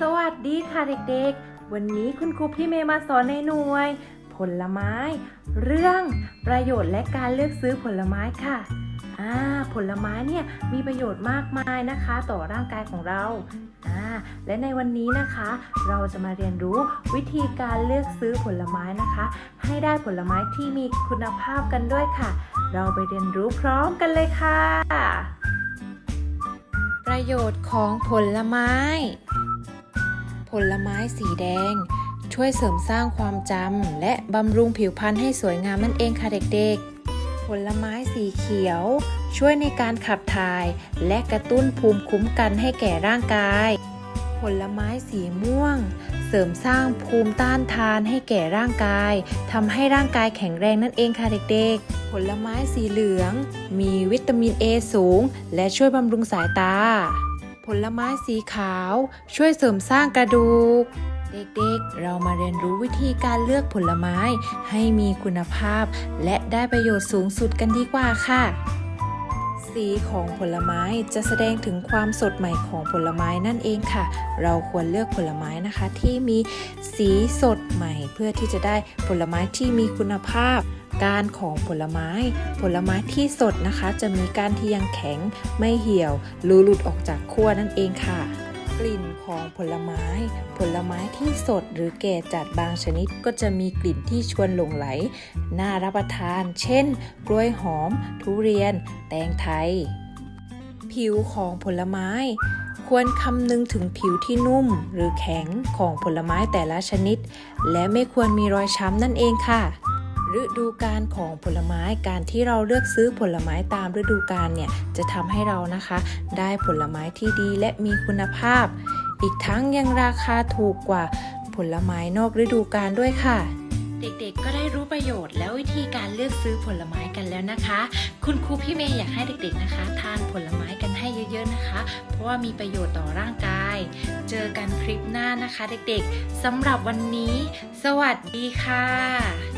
สวัสดีค่ะเด็กๆ วันนี้คุณครูพี่เมย์มาสอนในหน่วย ผลไม้ เรื่องประโยชน์และการเลือกซื้อผลไม้ค่ะอ่าผลไม้เนี่ยมีประโยชน์มากมายนะคะ ต่อร่างกายของเราอ่าและในวันนี้นะคะ เราจะมาเรียนรู้วิธีการเลือกซื้อผลไม้นะคะ ให้ได้ผลไม้ที่มีคุณภาพกันด้วยค่ะ เราไปเรียนรู้พร้อมกันเลยค่ะ ประโยชน์ของผลไม้ ลไม้สีแดง ช่วยเสริมสร้างความจำและบำรุงผิวพรรณให้สวยงามนั่นเองค่ะเด็กๆ ผลไม้สีเขียว ช่วยในการขับถ่าย และกระตุ้นภูมิคุ้มกันให้แก่ร่างกาย ผลไม้สีม่วง เสริมสร้างภูมิต้านทานให้แก่ร่างกายทำให้ร่างกายแข็งแรงนั่นเองค่ะเด็กๆผลไม้สีเหลือง มีวิตามิน A สูง และช่วยบำรุงสายตา ผลไม้สีขาว ช่วยเสริมสร้างกระดูก เด็กๆ เรามาเรียนรู้วิธีการเลือกผลไม้ให้มีคุณภาพ และได้ประโยชน์สูงสุดกันดีกว่าค่ะ สีของผลไม้จะแสดงถึงความสดใหม่ของผลไม้นั่นเองค่ะ เราควรเลือกผลไม้นะคะ ที่มีสีสดใหม่ เพื่อที่จะได้ผลไม้ที่มีคุณภาพ การของผลไม้ ผลไม้ที่สดนะคะ จะมีการที่ยังแข็งไม่เหี่ยวหรือหลุดออกจากขั้วนั่นเองค่ะ กลิ่นของผลไม้ ผลไม้ที่สดหรือแก่จัดบางชนิดก็จะมีกลิ่นที่ชวนหลงไหล น่ารับประทาน เช่น กล้วยหอม ทุเรียน แตงไทย ผิวของผลไม้ ควรคำนึงถึงผิวที่นุ่มหรือแข็งของผลไม้แต่ละชนิด และไม่ควรมีรอยช้ำนั่นเองค่ะ ฤดูกาลของผลไม้การที่เราเลือกซื้อผลไม้ตามฤดูกาลเนี่ยจะทำให้เรานะคะ ได้ผลไม้ที่ดีและมีคุณภาพ อีกทั้งยังราคาถูกกว่าผลไม้นอกฤดูกาลด้วยค่ะ เด็กๆ ก็ได้รู้ประโยชน์และวิธีการเลือกซื้อผลไม้กันแล้วนะคะ คุณครูพี่เมย์อยากให้เด็กๆนะคะ ทานผลไม้กันให้เยอะๆนะคะ เพราะว่ามีประโยชน์ต่อร่างกาย เจอกันคลิปหน้านะคะ เด็กๆสำหรับวันนี้ สวัสดีค่ะ